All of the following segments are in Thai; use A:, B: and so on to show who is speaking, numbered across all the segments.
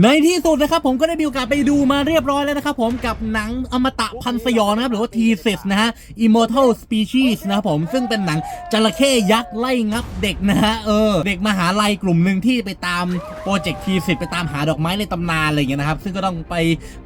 A: ในที่สุดนะครับผมก็ได้มีโอกาสไปดูมาเรียบร้อยแล้วนะครับผมกับหนังอมตะพันสยองนะครับหรือว่า t ีเซนะฮะ Immortal Species นะครับผมซึ่งเป็นหนังจระเข้ยักษ์ไล่งับเด็กนะฮะเออเด็กมหาลัยกลุ่มหนึ่งที่ไปตามโปรเจกต์ทีสิไปตามหาดอกไม้ในตำนานอะไรอย่างเงี้ยนะครับซึ่งก็ต้องไป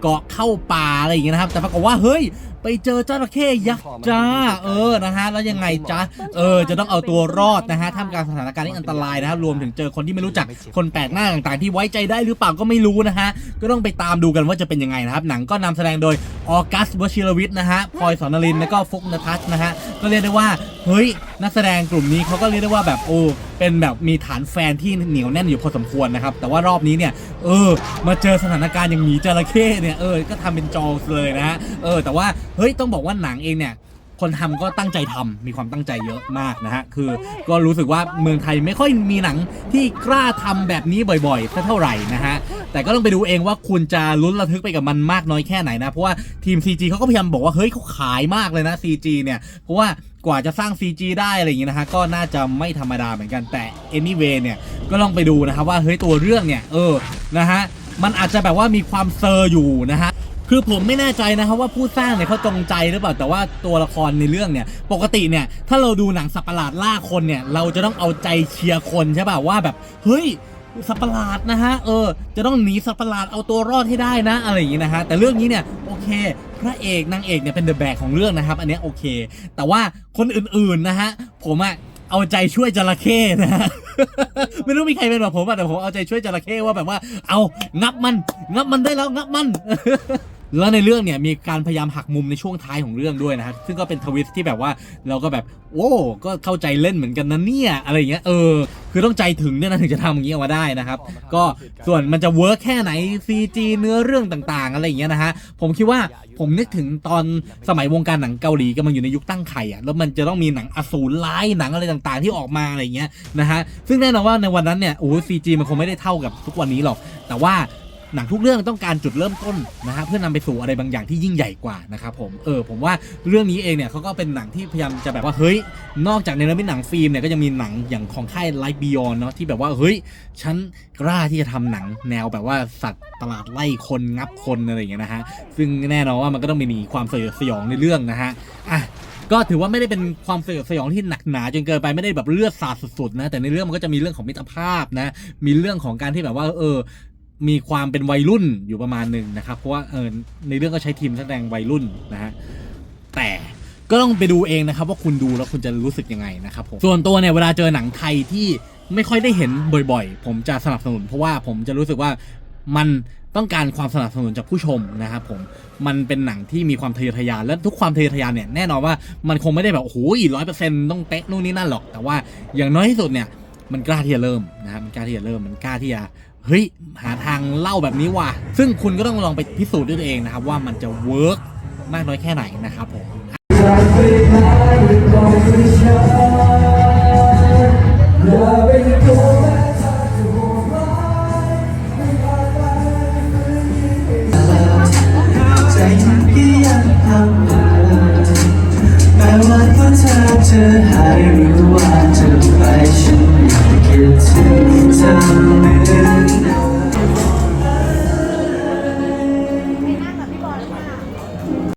A: เกาะเข้าป่าอะไรอย่างเงี้ยนะครับแต่ปรากฏว่าเฮ้ยไปเจอจระเข้ยักษ์จ้าเออนะฮะแล้วยังไงจ้าเออจะต้องเอาตัวรอดนะฮะท่ามกลางสถานการณ์ที่อันตรายนะครับรวมถึงเจอคนที่ไม่รู้จักคนแปลกหน้าต่างๆ ที่ไว้ใจได้หรือเปล่าก็ไม่รู้นะฮะ ก็ต้องไปตามดูกันว่าจะเป็นยังไงนะครับ หนังก็นำแสดงโดยออกัสวชิรวิทย์นะฮะพลอยสอนรินแล้วก็ฟุกนทัศน์นะฮะ ก็เรียกได้ว่า เฮ้ย นักแสดงกลุ่มนี้เขาก็เรียกได้ว่าแบบโอ้เป็นแบบมีฐานแฟนที่เหนียวแน่นอยู่พอสมควรนะครับ แต่ว่ารอบนี้เนี่ย เออ มาเจอสถานการณ์อย่างหมีจระเข้เนี่ย เออ ก็ทำเป็นจอเลยนะฮะ เออ แต่ว่า เฮ้ย ต้องบอกว่าหนังเองเนี่ย คนทำก็ตั้งใจทำมีความตั้งใจเยอะมากนะฮะ คือก็รู้สึกว่าเมืองไทยไม่ค่อยมีหนังที่กล้าทำแบบนี้บ่อยๆสักเท่าไหร่นะฮะ แต่ก็ต้องไปดูเองว่าคุณจะลุ้นระทึกไปกับมันมากน้อยแค่ไหนนะ เพราะว่าทีม CG เขาก็พยายามบอกว่า เฮ้ยเขาขายมากเลยนะ CG เนี่ย เพราะว่ากว่าจะสร้าง CG ได้อะไรอย่างงี้นะฮะ ก็น่าจะไม่ธรรมดาเหมือนกันแต่ anyway เนี่ยก็ลองไปดูนะครับว่าเฮ้ยตัวเรื่องเนี่ยเออนะฮะมันอาจจะแบบว่ามีความเซอร์อยู่นะฮะ คือผมไม่แน่ใจนะครับว่าผู้สร้างเนี่ยเขาจงใจหรือเปล่าแต่ว่าตัวละครในเรื่องเนี่ยปกติเนี่ยถ้าเราดูหนังสัตว์ประหลาดล่าคนเนี่ยเราจะต้องเอาใจเชียร์คนใช่ป่ะว่าแบบเฮ้ยสัตว์ประหลาดนะฮะเออจะต้องหนีสัตว์ประหลาดเอาตัวรอดให้ได้นะอะไรอย่างงี้นะฮะแต่เรื่องนี้เนี่ยโอเคพระเอกนางเอกเนี่ยเป็นเดอะแบกของเรื่องนะครับ อันนี้โอเค แต่ว่าคนอื่นๆนะฮะผมอะเอาใจช่วยจระเข้นะฮะไม่รู้มีใครเป็นแบบผมอะแต่ผมเอาใจช่วยจระเข้ว่าแบบว่า เอางับมัน งับมันได้แล้วงับมัน แล้วในเรื่องเนี่ยมีการพยายามหักมุมในช่วงท้ายของเรื่องด้วยนะฮะซึ่งก็เป็นทวิสต์ที่แบบว่าเราก็แบบโอ้ก็เข้าใจเล่นเหมือนกันนะเนี่ยอะไรอย่างเงี้ยเออคือต้องใจถึงเนี่ยนะถึงจะทำอย่างนี้ออกมาได้นะครับ ก็ส่วนมันจะเวิร์กแค่ไหน CG เนื้อเรื่องต่างๆ อะไรอย่างเงี้ยนะฮะผมคิดว่าผมนึกถึงตอนสมัยวงการหนังเกาหลีกำลังอยู่ในยุคตั้งไข่อะแล้วมันจะต้องมีหนังอสูรร้ายหนังอะไรต่างๆ ที่ออกมาอะไรอย่างเงี้ยนะฮะซึ่งแน่นอนว่าในวันนั้นเนี่ยโอ้ซีจีมันคงไม่ได้เท่ากับทุกวันนี้หรอก แต่ว่า หนังทุกเรื่องต้องการจุดเริ่มต้นนะฮะเพื่อนำไปสู่อะไรบางอย่างที่ยิ่งใหญ่กว่านะครับผมเออผมว่าเรื่องนี้เองเนี่ยเขาก็เป็นหนังที่พยายามจะแบบว่าเฮ้ย นอกจากในเรื่องหนังฟิล์มเนี่ยก็ยังมีหนังอย่างของค่าย Light Beyond เนาะที่แบบว่าเฮ้ยฉันกล้าที่จะทำหนังแนวแบบว่าสัตว์ตลาดไล่คนงับคนอะไรอย่างเงี้ยนะฮะซึ่งแน่นอนว่ามันก็ต้องมีความสยดสยองในเรื่องนะฮะอะก็ถือว่าไม่ได้เป็นความสยดสยองที่หนักหนาจนเกินไปไม่ได้แบบเลือดสาดสุดๆนะแต่ในเรื่องมันก็จะมีเรื่องของมิตรภาพนะมีเรื่องของการที่แบบว่าเออ มีความเป็นวัยรุ่นอยู่ประมาณหนึ่งนะครับ เพราะว่าเออในเรื่องก็ใช้ทีมแสดงวัยรุ่นนะฮะแต่ก็ต้องไปดูเองนะครับ ว่าคุณดูแล้วคุณจะรู้สึกยังไงนะครับผมส่วนตัวเนี่ยเวลาเจอหนังไทยที่ไม่ค่อยได้เห็นบ่อยๆ ผมจะสนับสนุน เพราะว่าผมจะรู้สึกว่ามันต้องการความสนับสนุนจากผู้ชมนะครับผม มันเป็นหนังที่มีความทะเยอทะยาน และทุกความทะเยอทะยานเนี่ยแน่นอนว่ามันคงไม่ได้แบบโอ้โหร้อยเปอร์เซ็นต์ต้องเป๊ะนู่นนี่นั่นหรอก แต่ว่าอย่างน้อยที่สุดเนี่ยมันกล้าที่จะเริ่มนะครับมันกล้าที่จะเริ่ม มันกล้าที่จะ เฮ้ยหาทางเล่าแบบนี้ว่ะซึ่งคุณก็ต้องลองไปพิสูจน์ด้วยตัวเองนะครับว่ามันจะเวิร์กมากน้อยแค่ไหนนะครับผม